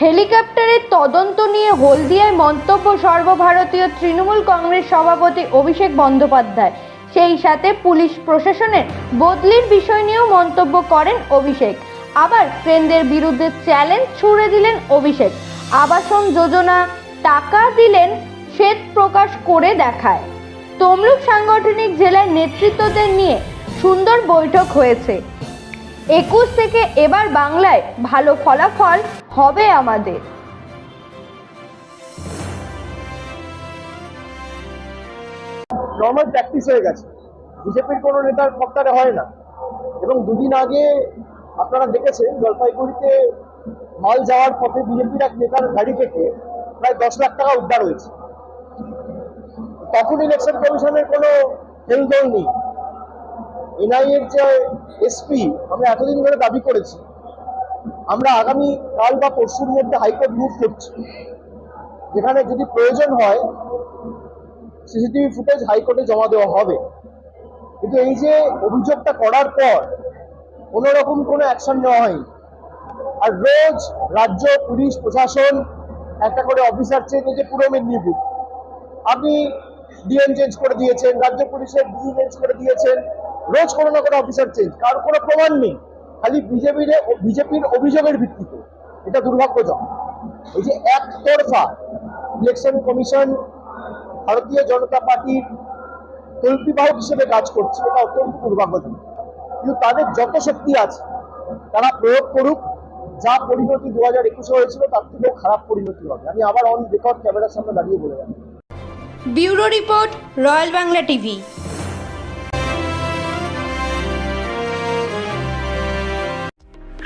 হেলিকপ্টারের তদন্ত নিয়ে হলদিয়ায় মন্তব্য সর্বভারতীয় তৃণমূল কংগ্রেস সভাপতি অভিষেক বন্দ্যোপাধ্যায়। সেই সাথে পুলিশ প্রশাসনের বদলির বিষয় নিয়েও মন্তব্য করেন অভিষেক। আবার ট্রেনদের বিরুদ্ধে চ্যালেঞ্জ ছুড়ে দিলেন অভিষেক। আবাসন যোজনা টাকা দিলেন শ্বেত প্রকাশ করে দেখায়। তমলুক সাংগঠনিক জেলার নেতৃত্বদের নিয়ে সুন্দর বৈঠক হয়েছে। একুশ থেকে এবার বাংলায় ভালো ফলাফল হবে আমাদের। নর্মাল প্র্যাকটিস হয়ে গেছে। বিজেপির কোনো নেতার বক্তারে হয় না। এবং দুদিন আগে আপনারা দেখেছেন, জলপাইগুড়িতে মাল যাওয়ার পথে বিজেপির এক নেতার গাড়ি থেকে প্রায় দশ লাখ টাকা উদ্ধার হয়েছে। তখন ইলেকশন কমিশনের কোনো হেলদোল নেই। এনআইএর যে এসপি, আমরা এতদিন ধরে দাবি করেছি, আমরা আগামী কাল বা পরশুর মধ্যে হাইকোর্ট মুভ করছি। যেখানে যদি প্রয়োজন হয় সিসিটিভি ফুটেজ হাইকোর্টে জমা দেওয়া হবে। কিন্তু এই যে অভিযোগটা করার পর কোনো রকম কোনো অ্যাকশন নেওয়া হয়নি। আর রোজ রাজ্য, পুলিশ, প্রশাসন একটা করে অফিসার চেঞ্জ হয়েছে পুরো মেদিনীপুর। আপনি ডিএম চেঞ্জ করে দিয়েছেন, রাজ্য পুলিশের ডিজি চেঞ্জ করে দিয়েছেন রোজ কোনো না কোনো অফিসার চেঞ্জ কারোর কোনো প্রমাণ নেই। খালি বিজেপির বিজেপির অভিযোগের ভিত্তিতে। এটা দুর্ভাগ্যজনক। এই যে একতরফা ইলেকশন কমিশন ভারতীয় জনতা পার্টির তল্পিবাহক হিসেবে কাজ করছে, এটা অত্যন্ত দুর্ভাগ্যজনক। কিন্তু তাদের যত শক্তি আছে, তারা প্রয়োগ করুক। যা পরিণতি দু হাজার একুশে হয়েছিল, তার থেকেও খারাপ পরিণতি হবে। আমি আবার অন রেকর্ড ক্যামেরার সামনে দাঁড়িয়ে বলে যাব bureau report, royal Bangla TV.